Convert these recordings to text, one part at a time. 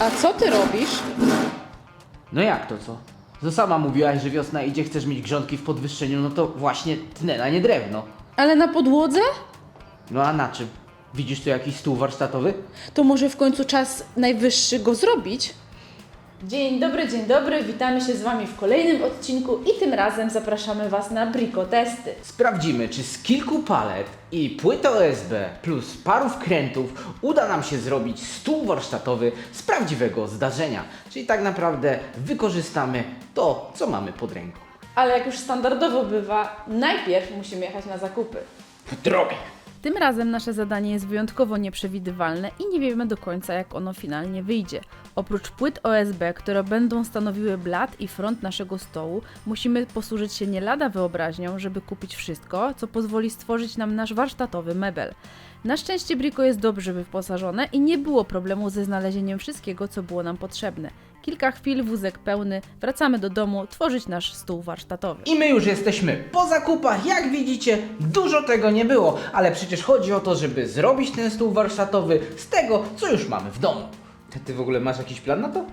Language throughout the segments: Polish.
A co ty robisz? No jak to co? To sama mówiłaś, że wiosna idzie, chcesz mieć grządki w podwyższeniu, no to właśnie tnę, a nie drewno. Ale na podłodze? No a na czym? Widzisz tu jakiś stół warsztatowy? To może w końcu czas najwyższy go zrobić? Dzień dobry, dzień dobry, witamy się z Wami w kolejnym odcinku i tym razem zapraszamy Was na brikotesty. Sprawdzimy, czy z kilku palet i płyt OSB plus paru wkrętów uda nam się zrobić stół warsztatowy z prawdziwego zdarzenia. Czyli tak naprawdę wykorzystamy to, co mamy pod ręką. Ale jak już standardowo bywa, najpierw musimy jechać na zakupy. W drogę! Tym razem nasze zadanie jest wyjątkowo nieprzewidywalne i nie wiemy do końca, jak ono finalnie wyjdzie. Oprócz płyt OSB, które będą stanowiły blat i front naszego stołu, musimy posłużyć się nie lada wyobraźnią, żeby kupić wszystko, co pozwoli stworzyć nam nasz warsztatowy mebel. Na szczęście Brico jest dobrze wyposażone i nie było problemu ze znalezieniem wszystkiego, co było nam potrzebne. Kilka chwil, wózek pełny, wracamy do domu, tworzyć nasz stół warsztatowy. I my już jesteśmy po zakupach. Jak widzicie, dużo tego nie było, ale przecież chodzi o to, żeby zrobić ten stół warsztatowy z tego, co już mamy w domu. Ty, w ogóle masz jakiś plan na to?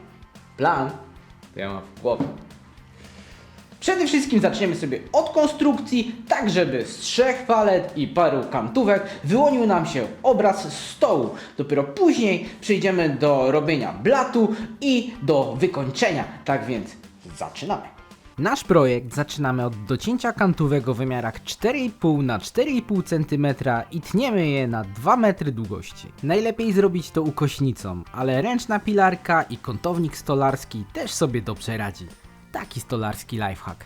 Plan? To ja mam w głowie. Przede wszystkim zaczniemy sobie od konstrukcji, tak żeby z trzech palet i paru kantówek wyłonił nam się obraz stołu. Dopiero później przejdziemy do robienia blatu i do wykończenia. Tak więc zaczynamy. Nasz projekt zaczynamy od docięcia kantówek o wymiarach 4,5 na 4,5 cm i tniemy je na 2 metry długości. Najlepiej zrobić to ukośnicą, ale ręczna pilarka i kątownik stolarski też sobie dobrze radzi. Taki stolarski lifehack.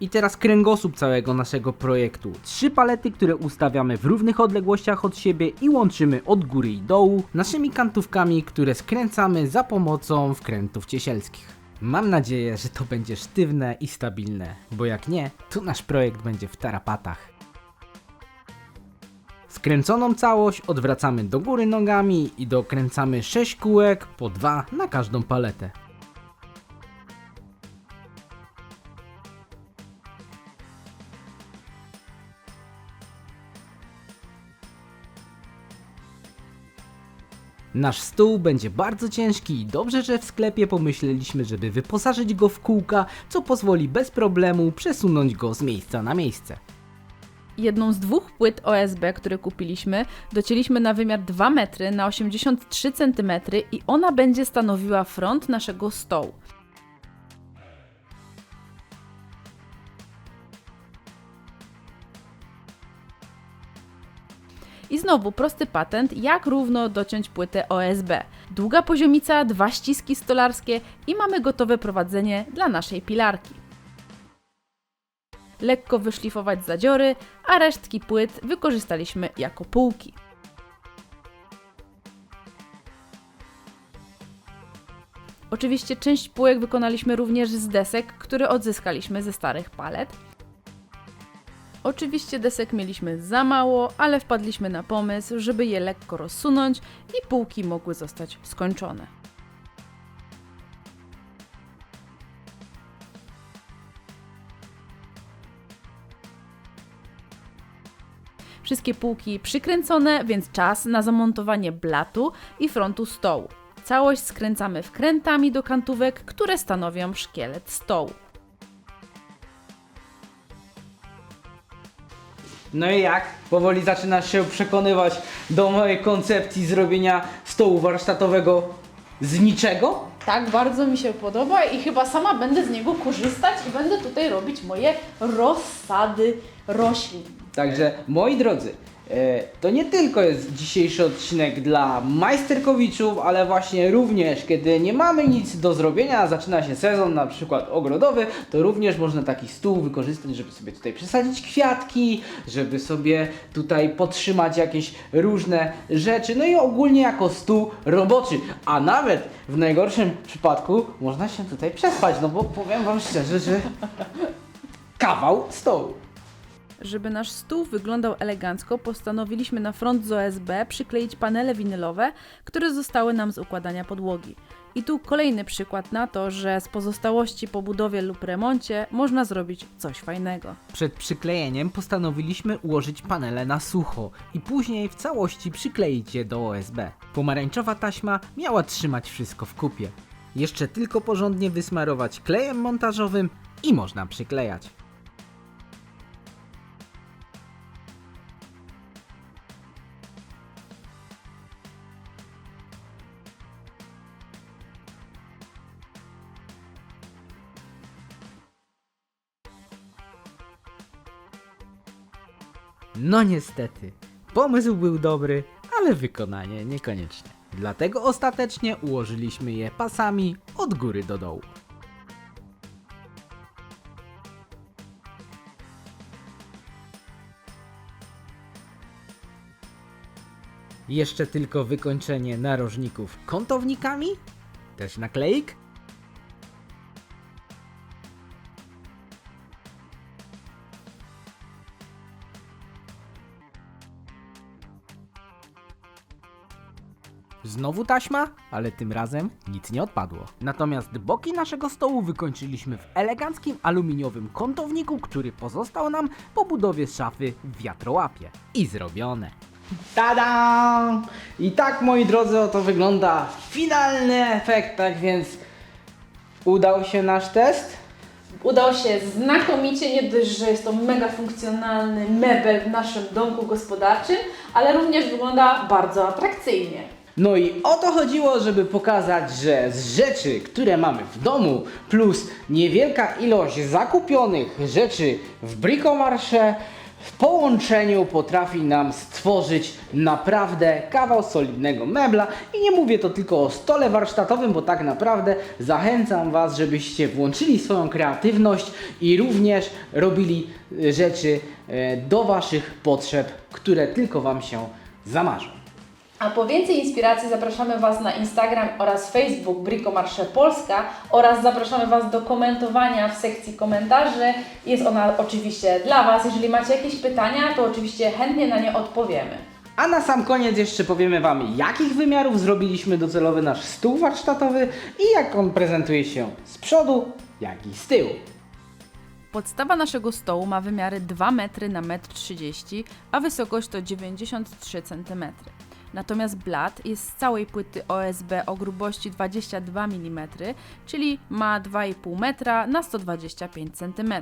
I teraz kręgosłup całego naszego projektu. Trzy palety, które ustawiamy w równych odległościach od siebie i łączymy od góry i dołu naszymi kantówkami, które skręcamy za pomocą wkrętów ciesielskich. Mam nadzieję, że to będzie sztywne i stabilne, bo jak nie, to nasz projekt będzie w tarapatach. Skręconą całość odwracamy do góry nogami i dokręcamy 6 kółek po dwa na każdą paletę. Nasz stół będzie bardzo ciężki i dobrze, że w sklepie pomyśleliśmy, żeby wyposażyć go w kółka, co pozwoli bez problemu przesunąć go z miejsca na miejsce. Jedną z dwóch płyt OSB, które kupiliśmy, docięliśmy na wymiar 2 metry na 83 cm i ona będzie stanowiła front naszego stołu. Znowu prosty patent, jak równo dociąć płytę OSB. Długa poziomica, dwa ściski stolarskie i mamy gotowe prowadzenie dla naszej pilarki lekko wyszlifować zadziory, a resztki płyt wykorzystaliśmy jako półki. Oczywiście część półek wykonaliśmy również z desek, które odzyskaliśmy ze starych palet. Oczywiście desek mieliśmy za mało, ale wpadliśmy na pomysł, żeby je lekko rozsunąć i półki mogły zostać skończone. Wszystkie półki przykręcone, więc czas na zamontowanie blatu i frontu stołu. Całość skręcamy wkrętami do kantówek, które stanowią szkielet stołu. No i jak? Powoli zaczynasz się przekonywać do mojej koncepcji zrobienia stołu warsztatowego z niczego? Tak, bardzo mi się podoba i chyba sama będę z niego korzystać i będę tutaj robić moje rozsady roślin. Także moi drodzy, to nie tylko jest dzisiejszy odcinek dla majsterkowiczów, ale właśnie również kiedy nie mamy nic do zrobienia, zaczyna się sezon na przykład ogrodowy, to również można taki stół wykorzystać, żeby sobie tutaj przesadzić kwiatki, żeby sobie tutaj podtrzymać jakieś różne rzeczy, no i ogólnie jako stół roboczy, a nawet w najgorszym przypadku można się tutaj przespać, no bo powiem wam szczerze, że kawał stołu. Żeby nasz stół wyglądał elegancko, postanowiliśmy na front z OSB przykleić panele winylowe, które zostały nam z układania podłogi. I tu kolejny przykład na to, że z pozostałości po budowie lub remoncie można zrobić coś fajnego. Przed przyklejeniem postanowiliśmy ułożyć panele na sucho i później w całości przykleić je do OSB. Pomarańczowa taśma miała trzymać wszystko w kupie. Jeszcze tylko porządnie wysmarować klejem montażowym i można przyklejać. No niestety, pomysł był dobry, ale wykonanie niekoniecznie. Dlatego ostatecznie ułożyliśmy je pasami od góry do dołu. Jeszcze tylko wykończenie narożników kątownikami, też nakleik Znowu taśma, ale tym razem nic nie odpadło. Natomiast boki naszego stołu wykończyliśmy w eleganckim aluminiowym kątowniku, który pozostał nam po budowie szafy w wiatrołapie. I zrobione. Tada! I tak, moi drodzy, oto wygląda finalny efekt, tak więc udał się nasz test. Udał się znakomicie, nie dość, że jest to mega funkcjonalny mebel w naszym domku gospodarczym, ale również wygląda bardzo atrakcyjnie. No i o to chodziło, żeby pokazać, że z rzeczy, które mamy w domu, plus niewielka ilość zakupionych rzeczy w Bricomarsze, w połączeniu potrafi nam stworzyć naprawdę kawał solidnego mebla i nie mówię to tylko o stole warsztatowym, bo tak naprawdę zachęcam Was, żebyście włączyli swoją kreatywność i również robili e, rzeczy e, do Waszych potrzeb, które tylko Wam się zamarzą. A po więcej inspiracji zapraszamy Was na Instagram oraz Facebook Bricomarsze Polska oraz zapraszamy Was do komentowania w sekcji komentarzy. Jest ona oczywiście dla Was. Jeżeli macie jakieś pytania, to oczywiście chętnie na nie odpowiemy. A na sam koniec jeszcze powiemy Wam, jakich wymiarów zrobiliśmy docelowy nasz stół warsztatowy i jak on prezentuje się z przodu, jak i z tyłu. Podstawa naszego stołu ma wymiary 2 metry na 1,30 m, a wysokość to 93 cm. Natomiast blat jest z całej płyty OSB o grubości 22 mm, czyli ma 2,5 metra na 125 cm.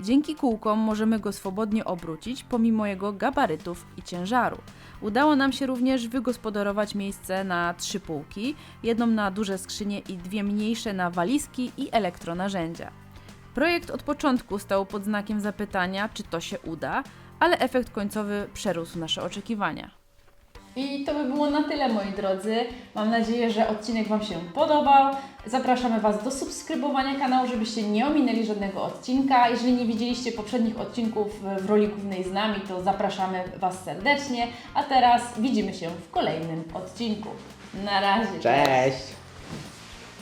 Dzięki kółkom możemy go swobodnie obrócić pomimo jego gabarytów i ciężaru. Udało nam się również wygospodarować miejsce na trzy półki, jedną na duże skrzynie i dwie mniejsze na walizki i elektronarzędzia. Projekt od początku stał pod znakiem zapytania, czy to się uda, ale efekt końcowy przerósł nasze oczekiwania. I to by było na tyle, moi drodzy. Mam nadzieję, że odcinek Wam się podobał. Zapraszamy Was do subskrybowania kanału, żebyście nie ominęli żadnego odcinka. Jeżeli nie widzieliście poprzednich odcinków w roli głównej z nami, to zapraszamy Was serdecznie. A teraz widzimy się w kolejnym odcinku. Na razie. Cześć!